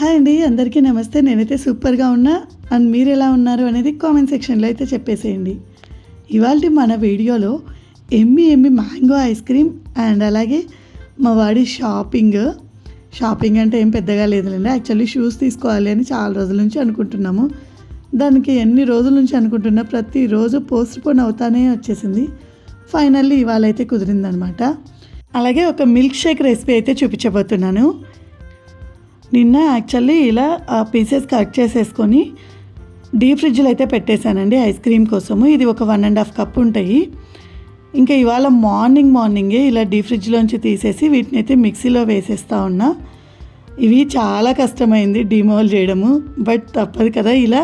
Hi అండి అందరికీ నమస్తే. నేనైతే సూపర్గా ఉన్నా. అండ్ మీరు ఎలా ఉన్నారు అనేది కామెంట్ సెక్షన్లో అయితే చెప్పేసేయండి. ఇవాళ మన వీడియోలో ఎమ్మి ఎమ్మి మ్యాంగో ఐస్ క్రీమ్ అండ్ అలాగే మా వాడి షాపింగ్. షాపింగ్ అంటే ఏం పెద్దగా లేదులేండి. యాక్చువల్లీ షూస్ తీసుకోవాలి అని చాలా రోజుల నుంచి అనుకుంటున్నాము. దానికి ఎన్ని రోజుల నుంచి అనుకుంటున్నా ప్రతిరోజు పోస్ట్ పోన్ అవుతానే వచ్చేసింది. ఫైనల్లీ ఇవాళ అయితే కుదిరిందనమాట. అలాగే ఒక మిల్క్ షేక్ రెసిపీ అయితే చూపించబోతున్నాను. నిన్న యాక్చువల్లీ ఇలా ఆ పీసెస్ కట్ చేసేసుకొని డీప్ ఫ్రిడ్జ్లో అయితే పెట్టేశానండి ఐస్ క్రీమ్ కోసము. ఇది ఒక వన్ అండ్ హాఫ్ కప్ ఉంటాయి. ఇంకా ఇవాళ మార్నింగ్ మార్నింగే ఇలా డీప్ ఫ్రిడ్జ్లోంచి తీసేసి వీటిని అయితే మిక్సీలో వేసేస్తా ఉన్నా. ఇవి చాలా కష్టమైంది డిమోల్ చేయడము బట్ తప్పదు కదా ఇలా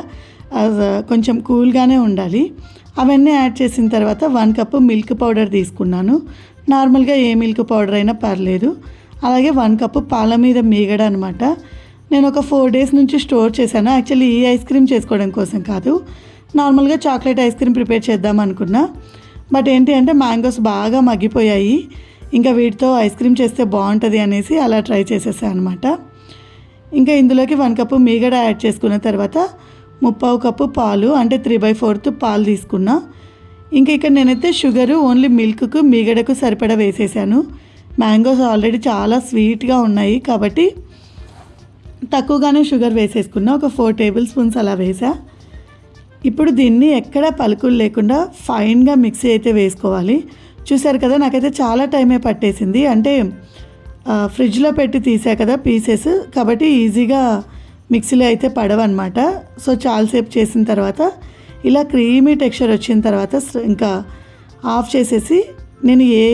కొంచెం కూల్గానే ఉండాలి. అవన్నీ యాడ్ చేసిన తర్వాత వన్ కప్ మిల్క్ పౌడర్ తీసుకున్నాను. నార్మల్గా ఏ మిల్క్ పౌడర్ అయినా పర్లేదు. అలాగే వన్ కప్ పాల మీద మీగడ అనమాట నేను ఒక ఫోర్ డేస్ నుంచి స్టోర్ చేశాను. యాక్చువల్లీ ఈ ఐస్ క్రీమ్ చేసుకోవడం కోసం కాదు. నార్మల్గా చాక్లెట్ ఐస్ క్రీమ్ ప్రిపేర్ చేద్దాం అనుకున్నా. బట్ ఏంటి అంటే మ్యాంగోస్ బాగా మగ్గిపోయాయి. ఇంకా వీటితో ఐస్ క్రీమ్ చేస్తే బాగుంటుంది అనేసి అలా ట్రై చేసేసాను అనమాట ఇంకా ఇందులోకి వన్ కప్పు మీగడ యాడ్ చేసుకున్న తర్వాత ముప్పావు కప్పు పాలు అంటే త్రీ బై ఫోర్త్ పాలు తీసుకున్నా. ఇంకా ఇక్కడ నేనైతే షుగరు ఓన్లీ మిల్క్కు మీగడకు సరిపడా వేసేసాను. మ్యాంగోస్ ఆల్రెడీ చాలా స్వీట్గా ఉన్నాయి కాబట్టి తక్కువగానే షుగర్ వేసేసుకున్నా. ఒక ఫోర్ టేబుల్ స్పూన్స్ అలా వేసా. ఇప్పుడు దీన్ని ఎక్కడ పలుకులు లేకుండా ఫైన్గా మిక్సీ అయితే వేసుకోవాలి. చూసారు కదా నాకైతే చాలా టైమే పట్టేసింది. అంటే ఫ్రిడ్జ్లో పెట్టి తీసా కదా పీసెస్ కాబట్టి ఈజీగా మిక్సీలో అయితే పడవన్నమాట. సో చాలాసేపు చేసిన తర్వాత ఇలా క్రీమీ టెక్స్చర్ వచ్చిన తర్వాత ఇంకా ఆఫ్ చేసేసి నేను ఏ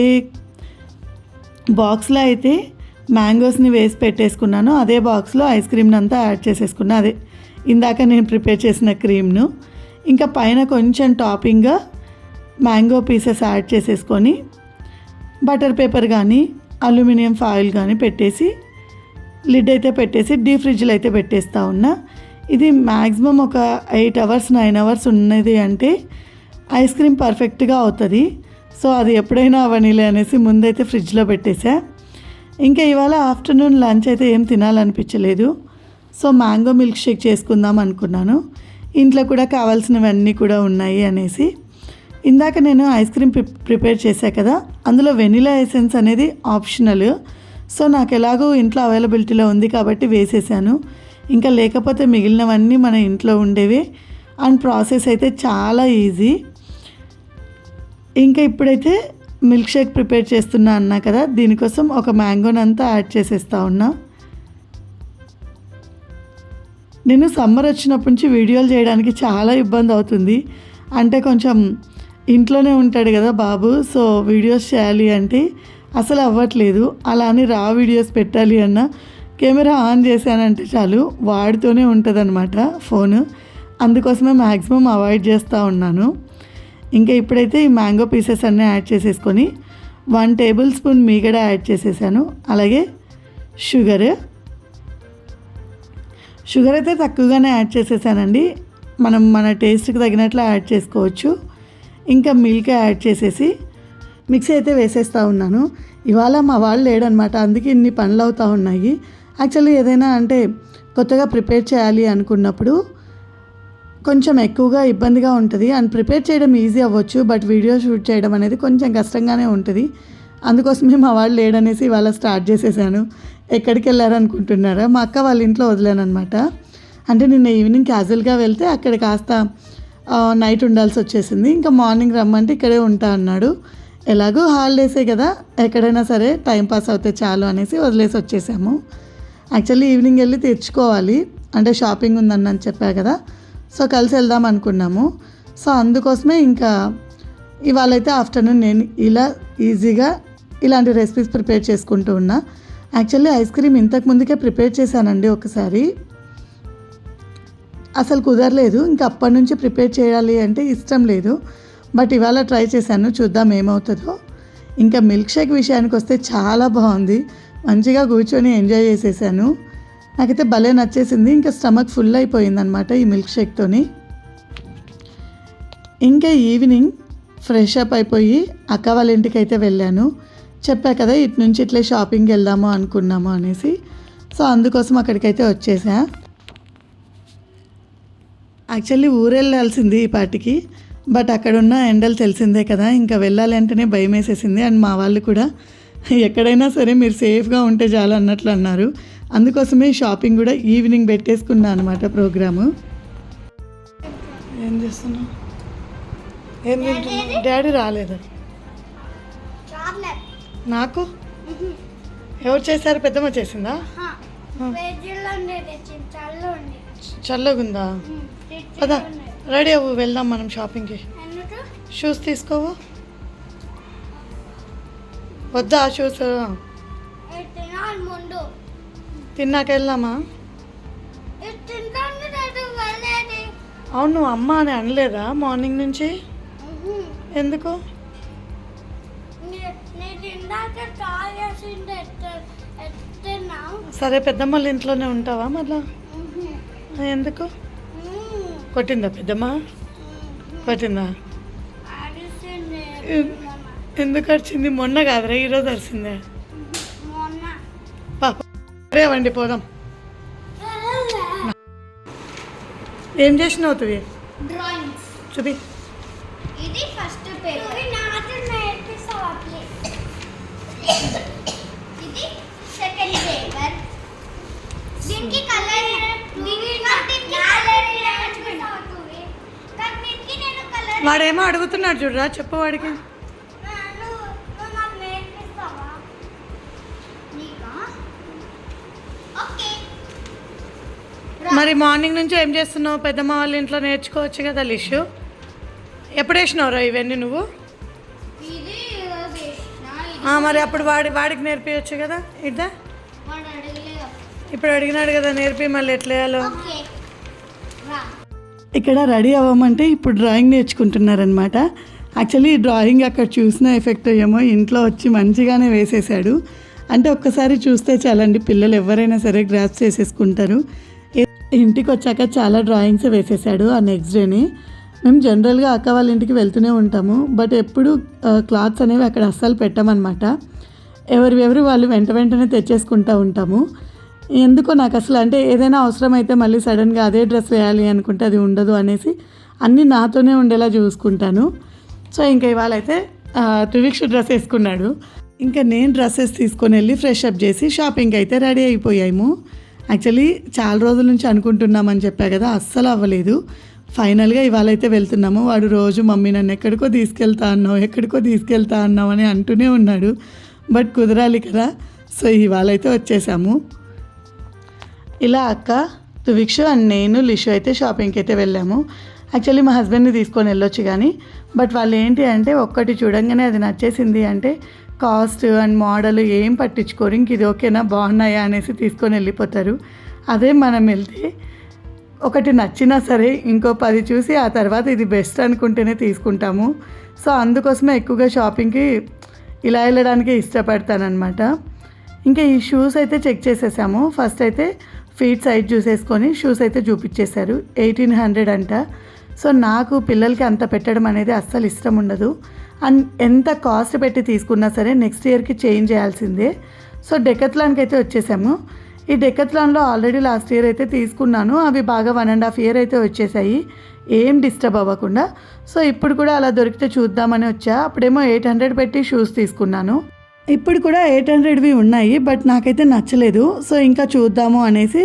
బాక్స్లో అయితే మ్యాంగోస్ని వేసి పెట్టేసుకున్నాను. అదే బాక్స్లో ఐస్ క్రీమ్ని అంతా యాడ్ చేసేసుకున్నా. అదే ఇందాక నేను ప్రిపేర్ చేసిన క్రీమ్ను. ఇంకా పైన కొంచెం టాపింగ్గా మ్యాంగో పీసెస్ యాడ్ చేసేసుకొని బటర్ పేపర్ కానీ అల్యూమినియం ఫాయిల్ కానీ పెట్టేసి లిడ్ అయితే పెట్టేసి డీ ఫ్రిడ్జ్లో అయితే పెట్టేస్తా ఉన్నా. ఇది మ్యాక్సిమం ఒక ఎయిట్ అవర్స్ నైన్ అవర్స్ ఉన్నది అంటే ఐస్ క్రీమ్ పర్ఫెక్ట్గా అవుతుంది. సో అది ఎప్పుడైనా అవనీలే అనేసి ముందైతే ఫ్రిడ్జ్లో పెట్టేసా ఇంకా ఇవాళ ఆఫ్టర్నూన్ లంచ్ అయితే ఏం తినాలనిపించలేదు. సో మ్యాంగో మిల్క్ షేక్ చేసుకుందాం అనుకున్నాను. ఇంట్లో కూడా కావాల్సినవన్నీ కూడా ఉన్నాయి అనేసి. ఇందాక నేను ఐస్ క్రీమ్ ప్రి ప్రిపేర్ చేశా కదా అందులో వెనిలా ఎసెన్స్ అనేది ఆప్షనల్. సో నాకు ఎలాగో ఇంట్లో అవైలబిలిటీలో ఉంది కాబట్టి వేసేసాను ఇంకా లేకపోతే మిగిలినవన్నీ మన ఇంట్లో ఉండేవి. అండ్ ప్రాసెస్ అయితే చాలా ఈజీ. ఇంకా ఇప్పుడైతే మిల్క్ షేక్ ప్రిపేర్ చేస్తున్నా అన్నా కదా దీనికోసం ఒక మ్యాంగోనంతా యాడ్ చేసేస్తా ఉన్నా. నేను సమ్మర్ వచ్చినప్పటి నుంచి వీడియోలు చేయడానికి చాలా ఇబ్బంది అవుతుంది. అంటే కొంచెం ఇంట్లోనే ఉంటాడు కదా బాబు సో వీడియోస్ చేయాలి అంటే అసలు అవ్వట్లేదు. అలా అని రా వీడియోస్ పెట్టాలి అన్న కెమెరా ఆన్ చేశానంటే చాలు వాడితోనే ఉంటుందన్నమాట ఫోను. అందుకోసమే మ్యాక్సిమం అవాయిడ్ చేస్తూ ఉన్నాను. ఇంకా ఇప్పుడైతే ఈ మ్యాంగో పీసెస్ అన్నీ యాడ్ చేసేసుకొని వన్ టేబుల్ స్పూన్ మీగడ యాడ్ చేసేసాను. అలాగే షుగర్. షుగర్ అయితే తక్కువగానే యాడ్ చేసేసానండి. మనం మన టేస్ట్కి తగినట్లు యాడ్ చేసుకోవచ్చు. ఇంకా మిల్క్ యాడ్ చేసేసి మిక్సీ అయితే వేసేస్తూ ఉన్నాను. ఇవాళ మా వాళ్ళు లేడనమాట అందుకే ఇన్ని పనులు అవుతూ ఉన్నాయి. యాక్చువల్లీ ఏదైనా అంటే కొత్తగా ప్రిపేర్ చేయాలి అనుకున్నప్పుడు కొంచెం ఎక్కువగా ఇబ్బందిగా ఉంటుంది. అండ్ ప్రిపేర్ చేయడం ఈజీ అవ్వచ్చు. బట్ వీడియో షూట్ చేయడం అనేది కొంచెం కష్టంగానే ఉంటుంది. అందుకోసమే మా వాళ్ళు లేడనేసి ఇవాళ స్టార్ట్ చేసేసాను. ఎక్కడికి వెళ్ళారనుకుంటున్నారా? మా అక్క వాళ్ళ ఇంట్లో వదిలానమాట అంటే నిన్న ఈవినింగ్ క్యాజువల్గా వెళ్తే అక్కడ కాస్త నైట్ ఉండాల్సి వచ్చేసింది. ఇంకా మార్నింగ్ రమ్మంటే ఇక్కడే ఉంటా అన్నాడు. ఎలాగో హాలిడేసే కదా. ఎక్కడైనా సరే టైం పాస్ అవుతే చాలు అనేసి వదిలేసి వచ్చేసాము. యాక్చువల్లీ ఈవినింగ్ వెళ్ళి తెచ్చుకోవాలి. అంటే షాపింగ్ ఉందని చెప్పా కదా. సో కలిసి వెళ్దాం అనుకున్నాము. సో అందుకోసమే ఇంకా ఇవాళైతే ఆఫ్టర్నూన్ నేను ఇలా ఈజీగా ఇలాంటి రెసిపీస్ ప్రిపేర్ చేసుకుంటూ ఉన్నా. యాక్చువల్లీ ఐస్ క్రీమ్ ఇంతకు ముందుకే ప్రిపేర్ చేశానండి ఒకసారి. అసలు కుదరలేదు ఇంకా అప్పటి నుంచి ప్రిపేర్ చేయాలి అంటే ఇష్టం లేదు. బట్ ఇవాళ ట్రై చేశాను చూద్దాం ఏమవుతుందో. ఇంకా మిల్క్ షేక్ విషయానికి వస్తే చాలా బాగుంది. మంచిగా కూర్చొని ఎంజాయ్ చేసేసాను. నాకైతే భలే నచ్చేసింది. ఇంకా స్టమక్ ఫుల్ అయిపోయిందనమాట ఈ మిల్క్ షేక్తోని ఇంకా ఈవినింగ్ ఫ్రెష్ అప్ అయిపోయి అక్క వాళ్ళ ఇంటికి అయితే వెళ్ళాను. చెప్పా కదా ఇటు నుంచి ఇట్లే షాపింగ్కి వెళ్దాము అనుకున్నాము అనేసి. సో అందుకోసం అక్కడికైతే వచ్చేసా. యాక్చువల్లీ ఊరెళ్ళాల్సింది ఈ పాటికి. బట్ అక్కడున్న ఎండలు తెలిసిందే కదా ఇంకా వెళ్ళాలి అంటేనే భయం వేసేసింది అండ్ మా వాళ్ళు కూడా ఎక్కడైనా సరే మీరు సేఫ్గా ఉంటే చాలు అన్నట్లు అన్నారు. అందుకోసమే షాపింగ్ కూడా ఈవినింగ్ పెట్టేసుకున్నా అనమాట ప్రోగ్రాము. ఏం చేస్తున్నావు? ఏం తింటున్నావు? డాడీ రాలేదు? నాకు? ఎవరు చేశారు? పెద్దమ్మ చేసిందా? చల్లగుందా? పద రెడీ అవ్వు వెళ్దాం మనం షాపింగ్కి. షూస్ తీసుకోవు? వద్దా ఆ షూస్? తిన్నాక వెళ్దామా అవును నువ్వు అమ్మ అని అనలేదా మార్నింగ్ నుంచి? ఎందుకు? సరే పెద్దమ్మల ఇంట్లోనే ఉంటావా మళ్ళా ఎందుకు? కొట్టిందా పెద్దమ్మ? కొట్టిందా? ఎందుకు వచ్చింది మొన్న కాదురా ఈరోజు పాప రేవండి పోదాం. ఏం చేసినావు తువి? డ్రాయింగ్స్. చూపి. ఇది ఫస్ట్ పేపర్ నాకు నేర్పిస్తావా ఇది సెకండ్ పేపర్. దీనికి కలర్ దీనికి కలర్ దీనికి నేను కలర్ వాడేమో అడుగుతున్నాడు చూడరా చెప్పు మరి మార్నింగ్ నుంచి ఏం చేస్తున్నావు? పెద్దమ్మ వాళ్ళ ఇంట్లో నేర్చుకోవచ్చు కదా లిషు? ఎప్పుడు వేసినావురా ఇవన్నీ నువ్వు? మరి అప్పుడు వాడి వాడికి నేర్పించచ్చు కదా ఇద్దా? ఇప్పుడు అడిగినాడు కదా నేర్పి మళ్ళీ ఎట్లా వేయాలో. ఇక్కడ రెడీ అవ్వమంటే ఇప్పుడు డ్రాయింగ్ నేర్చుకుంటున్నారనమాట యాక్చువల్లీ ఈ డ్రాయింగ్ అక్కడ చూసిన ఎఫెక్ట్ ఏమో ఇంట్లో వచ్చి మంచిగానే వేసేసాడు అంటే ఒక్కసారి చూస్తే చాలండి పిల్లలు ఎవరైనా సరే గ్రాస్ చేసేసుకుంటారు. ఇంటికి వచ్చాక చాలా డ్రాయింగ్స్ వేసేసాడు ఆ నెక్స్ట్ డేని. మేము జనరల్గా అక్క వాళ్ళ ఇంటికి వెళ్తూనే ఉంటాము బట్ ఎప్పుడు క్లాత్స్ అనేవి అక్కడ అస్సలు పెట్టమన్నమాట ఎవరు ఎవరు వాళ్ళు వెంట వెంటనే తెచ్చేసుకుంటూ ఉంటాము. ఎందుకో నాకు అసలు అంటే ఏదైనా అవసరం అయితే మళ్ళీ సడన్గా అదే డ్రెస్ వేయాలి అనుకుంటే అది ఉండదు అనేసి అన్నీ నాతోనే ఉండేలా చూసుకుంటాను. సో ఇంకా ఇవాళ అయితే త్రివిక్ష డ్రెస్ వేసుకున్నాడు. ఇంకా నేను డ్రెస్సెస్ తీసుకొని వెళ్ళి ఫ్రెష్ అప్ చేసి షాపింగ్ అయితే రెడీ అయిపోయాము. యాక్చువల్లీ చాలా రోజుల నుంచి అనుకుంటున్నామని చెప్పా కదా అస్సలు అవ్వలేదు. ఫైనల్గా ఇవాళ అయితే వెళ్తున్నాము. వాడు రోజు మమ్మీ నన్ను ఎక్కడికో తీసుకెళ్తా అన్నావు ఎక్కడికో తీసుకెళ్తా అన్నావు అని అంటూనే ఉన్నాడు. బట్ కుదరాలి కదా. సో ఇవాళ అయితే వచ్చేసాము. ఇలా అక్క తువిక్ష అండ్ నేను లిషు అయితే షాపింగ్కి అయితే వెళ్ళాము. యాక్చువల్లీ మా హస్బెండ్ని తీసుకొని వెళ్ళొచ్చు కానీ బట్ వాళ్ళు ఏంటి అంటే ఒక్కటి చూడంగానే అది నచ్చేసింది అంటే కాస్ట్ అండ్ మోడల్ ఏం పట్టించుకోరు. ఇంక ఇది ఓకేనా బాగున్నాయా అనేసి తీసుకొని వెళ్ళిపోతారు. అదే మనం వెళ్తే ఒకటి నచ్చినా సరే ఇంకో పది చూసి ఆ తర్వాత ఇది బెస్ట్ అనుకుంటేనే తీసుకుంటాము. సో అందుకోసమే ఎక్కువగా షాపింగ్కి ఇలా వెళ్ళడానికి ఇష్టపడతానమాట ఇంకా ఈ షూస్ అయితే చెక్ చేసేసాము. ఫస్ట్ అయితే ఫీట్ సైజ్ చూసేసుకొని షూస్ అయితే చూపించేశారు. ఎయిటీన్ హండ్రెడ్ అంట. సో నాకు పిల్లలకి అంత పెట్టడం అనేది అస్సలు ఇష్టం ఉండదు. అండ్ ఎంత కాస్ట్ పెట్టి తీసుకున్నా సరే నెక్స్ట్ ఇయర్కి చేంజ్ చేయాల్సిందే. సో డెకత్లాన్కి అయితే వచ్చేసాము. ఈ డెకత్లాన్లో ఆల్రెడీ లాస్ట్ ఇయర్ అయితే తీసుకున్నాను. అవి బాగా వన్ అండ్ హాఫ్ ఇయర్ అయితే వచ్చేసాయి. ఏం డిస్టర్బ్ అవ్వకుండా. సో ఇప్పుడు కూడా అలా దొరికితే చూద్దామని వచ్చా. అప్పుడేమో ఎయిట్ హండ్రెడ్ పెట్టి షూస్ తీసుకున్నాను. ఇప్పుడు కూడా ఎయిట్ హండ్రెడ్వి ఉన్నాయి బట్ నాకైతే నచ్చలేదు. సో ఇంకా చూద్దాము అనేసి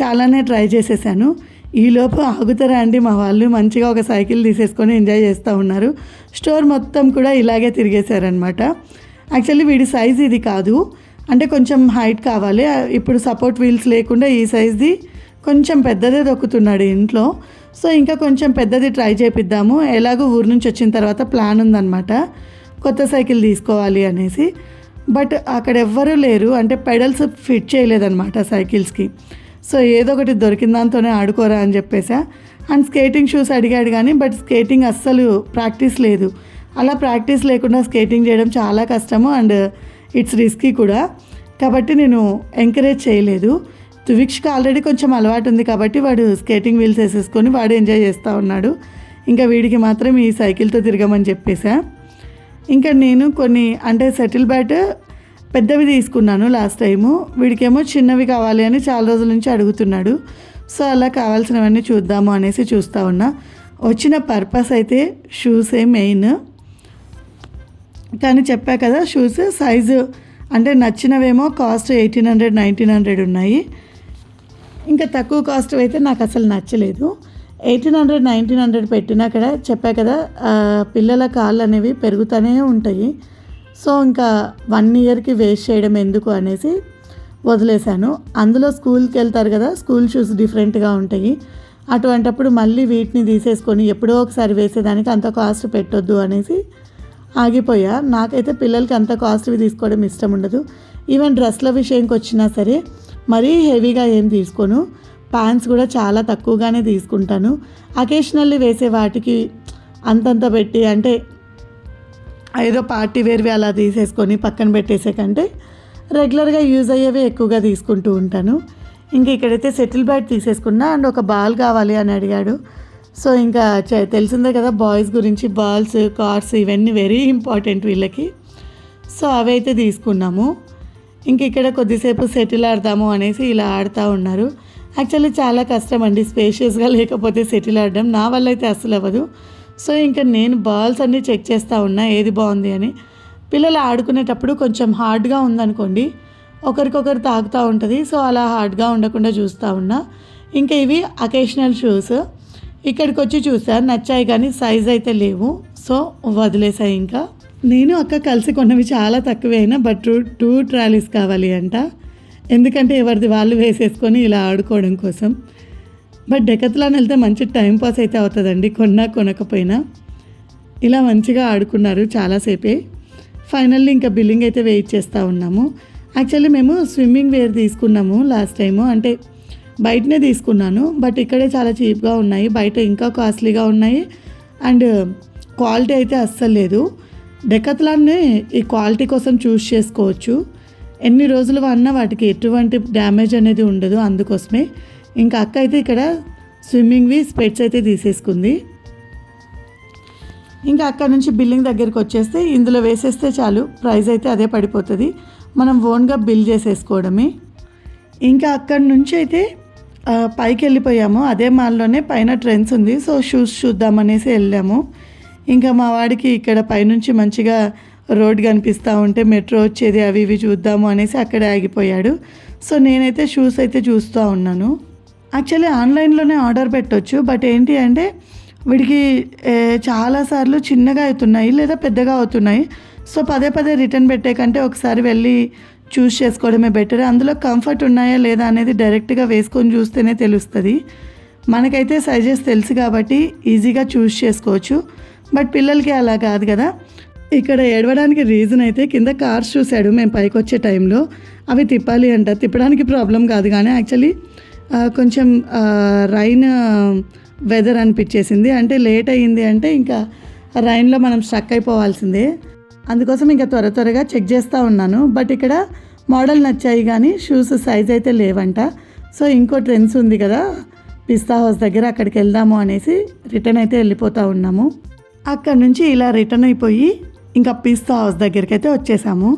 చాలానే ట్రై చేసేసాను. ఈలోపు ఆగుతారా అండి? మా వాళ్ళు మంచిగా ఒక సైకిల్ తీసేసుకొని ఎంజాయ్ చేస్తూ ఉన్నారు. స్టోర్ మొత్తం కూడా ఇలాగే తిరిగేశారనమాట యాక్చువల్లీ వీడి సైజ్ ఇది కాదు. అంటే కొంచెం హైట్ కావాలి. ఇప్పుడు సపోర్ట్ వీల్స్ లేకుండా ఈ సైజ్ది కొంచెం పెద్దదే దొక్కుతున్నాడు ఇంట్లో. సో ఇంకా కొంచెం పెద్దది ట్రై చేపిద్దాము. ఎలాగో ఊరు నుంచి వచ్చిన తర్వాత ప్లాన్ ఉందన్నమాట. కొత్త సైకిల్ తీసుకోవాలి అనేసి. బట్ అక్కడ ఎవ్వరూ లేరు. అంటే పెడల్స్ ఫిట్ చేయలేదన్నమాట సైకిల్స్కి. సో ఏదో ఒకటి దొరికిన దాంతోనే ఆడుకోరా అని చెప్పేసా. అండ్ స్కేటింగ్ షూస్ అడిగాడు కానీ బట్ స్కేటింగ్ అస్సలు ప్రాక్టీస్ లేదు. అలా ప్రాక్టీస్ లేకుండా స్కేటింగ్ చేయడం చాలా కష్టము అండ్ ఇట్స్ రిస్కీ కూడా. కాబట్టి నేను ఎంకరేజ్ చేయలేదు. తువిక్ష్కి ఆల్రెడీ కొంచెం అలవాటు ఉంది కాబట్టి వాడు స్కేటింగ్ వీల్స్ వేసేసుకొని వాడు ఎంజాయ్ చేస్తూ ఉన్నాడు. ఇంకా వీడికి మాత్రం ఈ సైకిల్తో తిరగమని చెప్పేసా. ఇంకా నేను కొన్ని అంటే సెటిల్ బ్యాట్ పెద్దవి తీసుకున్నాను లాస్ట్ టైము వీడికేమో చిన్నవి కావాలి అని చాలా రోజుల నుంచి అడుగుతున్నాడు. సో అలా కావాల్సినవన్నీ చూద్దాము అనేసి చూస్తూ ఉన్నా. వచ్చిన పర్పస్ అయితే షూసే మెయిన్ కానీ చెప్పా కదా షూస్ సైజు అంటే నచ్చినవేమో cost eighteen hundred nineteen hundred ఉన్నాయి. ఇంకా తక్కువ కాస్ట్ అయితే నాకు అసలు నచ్చలేదు. ఎయిటీన్ హండ్రెడ్ నైన్టీన్ హండ్రెడ్ పెట్టినా అక్కడ చెప్పా కదా పిల్లల కాళ్ళు అనేవి పెరుగుతూనే ఉంటాయి. సో ఇంకా వన్ ఇయర్కి వేస్ట్ చేయడం ఎందుకు అనేసి వదిలేశాను. అందులో స్కూల్కి వెళ్తారు కదా స్కూల్ షూస్ డిఫరెంట్గా ఉంటాయి. అటువంటప్పుడు మళ్ళీ వీటిని తీసేసుకొని ఎప్పుడో ఒకసారి వేసేదానికి అంత కాస్ట్ పెట్టొద్దు అనేసి ఆగిపోయా. నాకైతే పిల్లలకి అంత కాస్ట్వి తీసుకోవడం ఇష్టం ఉండదు. ఈవెన్ డ్రెస్ల విషయంకి వచ్చినా సరే మరీ హెవీగా ఏం తీసుకోను. ప్యాంట్స్ కూడా చాలా తక్కువగానే తీసుకుంటాను. అకేషనల్లీ వేసే వాటికి అంతంత పెట్టి అంటే ఏదో పార్టీ వేర్వి అలా తీసేసుకొని పక్కన పెట్టేసే కంటే రెగ్యులర్గా యూజ్ అయ్యేవి ఎక్కువగా తీసుకుంటూ ఉంటాను. ఇంకా ఇక్కడైతే సెటిల్ బ్యాట్ తీసేసుకున్నా అండ్ ఒక బాల్ కావాలి అని అడిగాడు. సో ఇంకా తెలిసిందే కదా బాయ్స్ గురించి బాల్స్ కార్స్ ఇవన్నీ వెరీ ఇంపార్టెంట్ వీళ్ళకి. సో అవి అయితే తీసుకున్నాము. ఇంక ఇక్కడ కొద్దిసేపు సెటిల్ ఆడదాము అనేసి ఇలా ఆడుతూ ఉన్నారు. యాక్చువల్లీ చాలా కష్టం అండి స్పేషియస్గా లేకపోతే సెటిల్ ఆడడం. నా వల్ల అయితే అస్సలు అవ్వదు. సో ఇంకా నేను బాల్స్ అన్నీ చెక్ చేస్తూ ఉన్నా ఏది బాగుంది అని. పిల్లలు ఆడుకునేటప్పుడు కొంచెం హార్డ్గా ఉందనుకోండి ఒకరికొకరు తాగుతూ ఉంటుంది. సో అలా హార్డ్గా ఉండకుండా చూస్తూ ఉన్నా. ఇంకా ఇవి అకేషనల్ షూస్ ఇక్కడికి వచ్చి చూసా నచ్చాయి కానీ సైజ్ అయితే లేవు. సో వదిలేసాయి ఇంకా. నేను అక్క కలిసి కొన్నవి చాలా తక్కువే అయినా బట్ టూ టూ ట్రాలీస్ కావాలి అంట. ఎందుకంటే ఎవరిది వాళ్ళు వేసేసుకొని ఇలా ఆడుకోవడం కోసం. బట్ డెకత్లాన్ వెళ్తే మంచి టైం పాస్ అయితే అవుతుందండి. కొన్నా కొనకపోయినా. ఇలా మంచిగా ఆడుకున్నారు చాలాసేపే. ఫైనల్లీ ఇంకా బిల్లింగ్ అయితే వెయిట్ చేస్తూ ఉన్నాము. యాక్చువల్లీ మేము స్విమ్మింగ్ వేర్ తీసుకున్నాము లాస్ట్ టైము. అంటే బయటనే తీసుకున్నాను. బట్ ఇక్కడే చాలా చీప్గా ఉన్నాయి. బయట ఇంకా కాస్ట్లీగా ఉన్నాయి. అండ్ క్వాలిటీ అయితే అస్సలు లేదు. డెకత్లాన్నే ఈ క్వాలిటీ కోసం చూస్ చేసుకోవచ్చు. ఎన్ని రోజులు వాడినా వాటికి ఎటువంటి డ్యామేజ్ అనేది ఉండదు అందుకోసమే. ఇంకా అక్క అయితే ఇక్కడ స్విమ్మింగ్వి స్పెట్స్ అయితే తీసేసుకుంది. ఇంకా అక్కడ నుంచి బిల్లింగ్ దగ్గరికి వచ్చేస్తే ఇందులో వేసేస్తే చాలు ప్రైస్ అయితే అదే పడిపోతుంది. మనం ఓన్గా బిల్ చేసేసుకోవడమే. ఇంకా అక్కడి నుంచి అయితే పైకి వెళ్ళిపోయాము అదే మాల్లోనే పైన ట్రెండ్స్ ఉంది సో షూస్ చూద్దామనేసి వెళ్ళాము. ఇంకా మా వాడికి ఇక్కడ పైనుంచి మంచిగా రోడ్ కనిపిస్తూ ఉంటే మెట్రో వచ్చేది అవి ఇవి చూద్దాము అనేసి అక్కడే ఆగిపోయాడు. సో నేనైతే షూస్ అయితే చూస్తూ ఉన్నాను. యాక్చువల్లీ ఆన్లైన్లోనే ఆర్డర్ పెట్టొచ్చు. బట్ ఏంటి అంటే వీడికి చాలాసార్లు చిన్నగా అవుతున్నాయి లేదా పెద్దగా అవుతున్నాయి. సో పదే పదే రిటర్న్ పెట్టే కంటే ఒకసారి వెళ్ళి చూస్ చేసుకోవడమే బెటర్ అందులో కంఫర్ట్ ఉన్నాయా లేదా అనేది డైరెక్ట్గా వేసుకొని చూస్తేనే తెలుస్తుంది. మనకైతే సైజెస్ తెలుసు కాబట్టి ఈజీగా చూస్ చేసుకోవచ్చు. బట్ పిల్లలకి అలా కాదు కదా. ఇక్కడ ఏడవడానికి రీజన్ అయితే కింద కార్స్ చూశాడు. మేము పైకి వచ్చే టైంలో అవి తిప్పాలి అంట. తిప్పడానికి ప్రాబ్లం కాదు. కానీ యాక్చువల్లీ కొంచెం రైన్ వెదర్ అనిపించేసింది. అంటే లేట్ అయ్యింది అంటే ఇంకా రైన్లో మనం స్ట్రక్ అయిపోవాల్సిందే. అందుకోసం ఇంకా త్వర త్వరగా చెక్ చేస్తూ ఉన్నాను. బట్ ఇక్కడ మోడల్ నచ్చాయి కానీ షూస్ సైజ్ అయితే లేవంట. సో ఇంకో ట్రెండ్స్ ఉంది కదా. పిస్తా హౌస్ దగ్గర అక్కడికి వెళ్దాము అనేసి రిటర్న్ అయితే వెళ్ళిపోతూ ఉన్నాము. అక్కడ నుంచి ఇలా రిటర్న్ అయిపోయి ఇంకా పిస్తా హౌస్ దగ్గరికి అయితే వచ్చేసాము.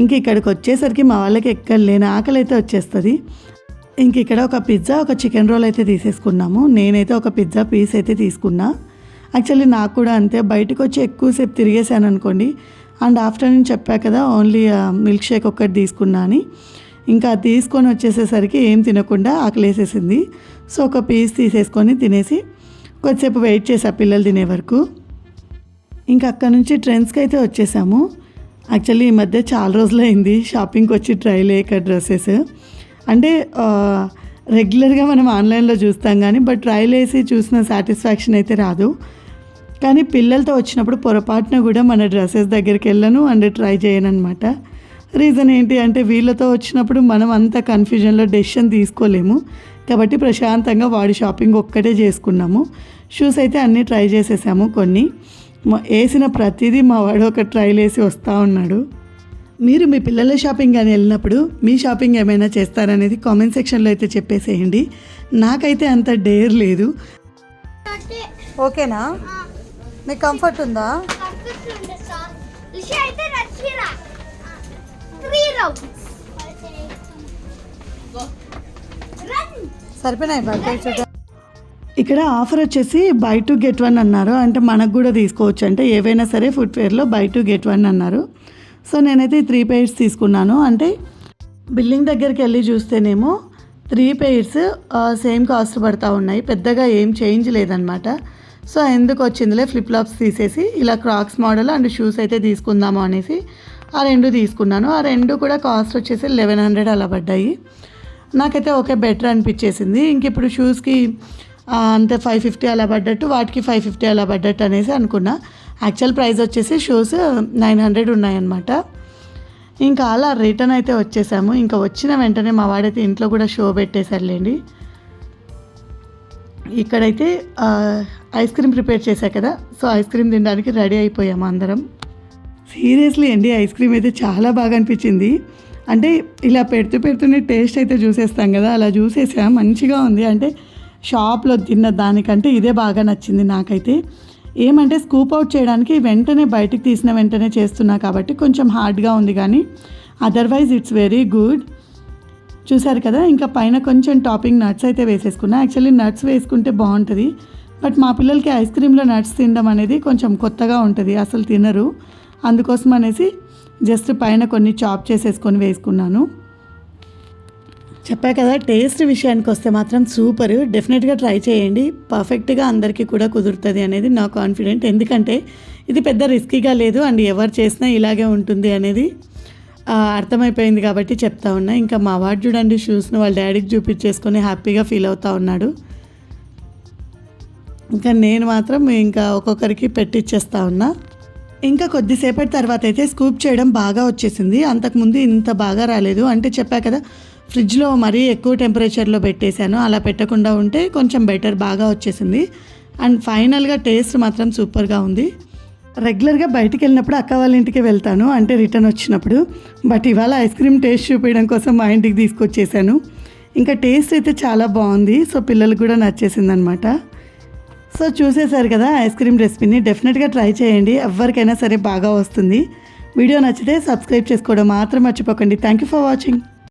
ఇంక ఇక్కడికి వచ్చేసరికి మా వాళ్ళకి ఎక్కడ లేని ఆకలి అయితే వచ్చేస్తుంది. ఇంక ఇక్కడ ఒక పిజ్జా ఒక చికెన్ రోల్ అయితే తీసేసుకున్నాము. నేనైతే ఒక పిజ్జా పీస్ అయితే తీసుకున్నా. యాక్చువల్లీ నాకు కూడా అంతే బయటకు వచ్చి ఎక్కువసేపు తిరిగేసాను అనుకోండి. అండ్ ఆఫ్టర్నూన్ చెప్పా కదా ఓన్లీ మిల్క్ షేక్ ఒక్కటి తీసుకున్నా అని. ఇంకా తీసుకొని వచ్చేసేసరికి ఏం తినకుండా ఆకలేసేసింది. సో ఒక పీస్ తీసేసుకొని తినేసి కొద్దిసేపు వెయిట్ చేసా పిల్లలు తినే వరకు. ఇంకా అక్కడ నుంచి ట్రెండ్స్కి అయితే వచ్చేసాము. యాక్చువల్లీ ఈ మధ్య చాలా రోజులైంది షాపింగ్కి వచ్చి ట్రై లేక డ్రెస్సెస్. అంటే రెగ్యులర్గా మనం ఆన్లైన్లో చూస్తాం కానీ బట్ ట్రయల్ వేసి చూసిన సాటిస్ఫాక్షన్ అయితే రాదు. కానీ పిల్లలతో వచ్చినప్పుడు పొరపాటున కూడా మన డ్రెస్సెస్ దగ్గరికి వెళ్ళను అండ్ ట్రై చేయను అనమాట రీజన్ ఏంటి అంటే వీళ్ళతో వచ్చినప్పుడు మనం అంత కన్ఫ్యూజన్లో డెసిషన్ తీసుకోలేము. కాబట్టి ప్రశాంతంగా వాడి షాపింగ్ ఒక్కటే చేసుకున్నాము. షూస్ అయితే అన్నీ ట్రై చేసేసాము కొన్ని. వేసిన ప్రతిదీ మా వాడు ఒక ట్రైల్ వేసి వస్తూ ఉన్నాడు. మీరు మీ పిల్లల షాపింగ్ అని వెళ్ళినప్పుడు మీ షాపింగ్ ఏమైనా చేస్తారనేది కామెంట్ సెక్షన్లో అయితే చెప్పేసేయండి. నాకైతే అంత డేర్ లేదు. ఓకేనా? మీకు కంఫర్ట్ ఉందా? సరిపోయినాయి ఇక్కడ ఆఫర్ వచ్చేసి బై టు గెట్ వన్ అన్నారు. అంటే మనకు కూడా తీసుకోవచ్చు. అంటే ఏవైనా సరే ఫుట్వేర్లో బై టు గెట్ వన్ అన్నారు. సో నేనైతే త్రీ పెయిర్స్ తీసుకున్నాను. అంటే బిల్డింగ్ దగ్గరికి వెళ్ళి చూస్తేనేమో త్రీ పెయిర్స్ సేమ్ కాస్ట్ పడతా ఉన్నాయి. పెద్దగా ఏం చేంజ్ లేదనమాట సో ఎందుకు వచ్చిందిలే? ఫ్లిప్ ఫ్లాప్స్ తీసేసి ఇలా క్రాక్స్ మోడల్ అండ్ షూస్ అయితే తీసుకుందాము అనేసి ఆ రెండు తీసుకున్నాను. ఆ రెండు కూడా కాస్ట్ వచ్చేసి లెవెన్ హండ్రెడ్ అలా పడ్డాయి. నాకైతే ఓకే బెటర్ అనిపించేసింది. ఇంక ఇప్పుడు షూస్కి అంతే ఫైవ్ ఫిఫ్టీ అలా పడ్డట్టు వాటికి ఫైవ్ ఫిఫ్టీ అలా పడ్డట్టు అనేసి అనుకున్నా. యాక్చువల్ ప్రైస్ వచ్చేసి షూస్ నైన్ హండ్రెడ్ ఉన్నాయన్నమాట. ఇంకా అలా రిటర్న్ అయితే వచ్చేసాము. ఇంకా వచ్చిన వెంటనే మా వాడైతే ఇంట్లో కూడా షో పెట్టేశారులేండి. ఇక్కడైతే ఐస్ క్రీమ్ ప్రిపేర్ చేశా కదా. సో ఐస్ క్రీమ్ తినడానికి రెడీ అయిపోయాము అందరం. సీరియస్లీ అండి ఐస్ క్రీమ్ అయితే చాలా బాగా అనిపించింది. అంటే ఇలా పెడుతూ పెడుతూనే టేస్ట్ అయితే చూసేస్తాం కదా. అలా చూసేసా మంచిగా ఉంది. అంటే షాప్లో తిన్న దానికంటే ఇదే బాగా నచ్చింది నాకైతే. ఏమంటే స్కూప్ అవుట్ చేయడానికి వెంటనే బయటికి తీసిన వెంటనే చేస్తున్నా కాబట్టి కొంచెం హార్డ్గా ఉంది కానీ అదర్వైజ్ ఇట్స్ వెరీ గుడ్ చూసారు కదా ఇంకా పైన కొంచెం టాపింగ్ నట్స్ అయితే వేసేసుకున్నా. యాక్చువల్లీ నట్స్ వేసుకుంటే బాగుంటుంది. బట్ మా పిల్లలకి ఐస్ క్రీమ్లో నట్స్ తినడం అనేది కొంచెం కొత్తగా ఉంటుంది అసలు తినరు. అందుకోసం అనేసి జస్ట్ పైన కొన్ని చాప్ చేసేసుకొని వేసుకున్నాను. చెప్పా కదా టేస్ట్ విషయానికి వస్తే మాత్రం సూపర్ డెఫినెట్గా ట్రై చేయండి. పర్ఫెక్ట్గా అందరికీ కూడా కుదురుతుంది అనేది నా కాన్ఫిడెంట్ ఎందుకంటే ఇది పెద్ద రిస్కీగా లేదు అండ్ ఎవరు చేసినా ఇలాగే ఉంటుంది అనేది అర్థమైపోయింది కాబట్టి చెప్తా ఉన్నా. ఇంకా మా వాడు చూడండి షూస్ని వాళ్ళ డాడీకి చూపించేసుకొని హ్యాపీగా ఫీల్ అవుతా ఉన్నాడు. ఇంకా నేను మాత్రం ఇంకా ఒక్కొక్కరికి పెట్టిచ్చేస్తా ఉన్నా. ఇంకా కొద్దిసేపటి తర్వాత అయితే స్కూప్ చేయడం బాగా వచ్చేసింది. అంతకుముందు ఇంత బాగా రాలేదు. అంటే చెప్పా కదా ఫ్రిడ్జ్లో మరీ ఎక్కువ టెంపరేచర్లో పెట్టేశాను. అలా పెట్టకుండా ఉంటే కొంచెం బెటర్ బాగా వచ్చేసింది. అండ్ ఫైనల్గా టేస్ట్ మాత్రం సూపర్గా ఉంది. రెగ్యులర్గా బయటికి వెళ్ళినప్పుడు అక్క వాళ్ళ ఇంటికి వెళ్తాను అంటే రిటర్న్ వచ్చినప్పుడు. బట్ ఇవాళ ఐస్ క్రీమ్ టేస్ట్ చూపించడం కోసం మా ఇంటికి తీసుకొచ్చేసాను ఇంకా టేస్ట్ అయితే చాలా బాగుంది సో పిల్లలకు కూడా నచ్చేసింది అనమాట సో చూసేశారు కదా ఐస్ క్రీమ్ రెసిపీని డెఫినెట్గా ట్రై చేయండి ఎవరికైనా సరే బాగా వస్తుంది. వీడియో నచ్చితే సబ్స్క్రైబ్ చేసుకోవడం మాత్రం మర్చిపోకండి. Thank you for watching.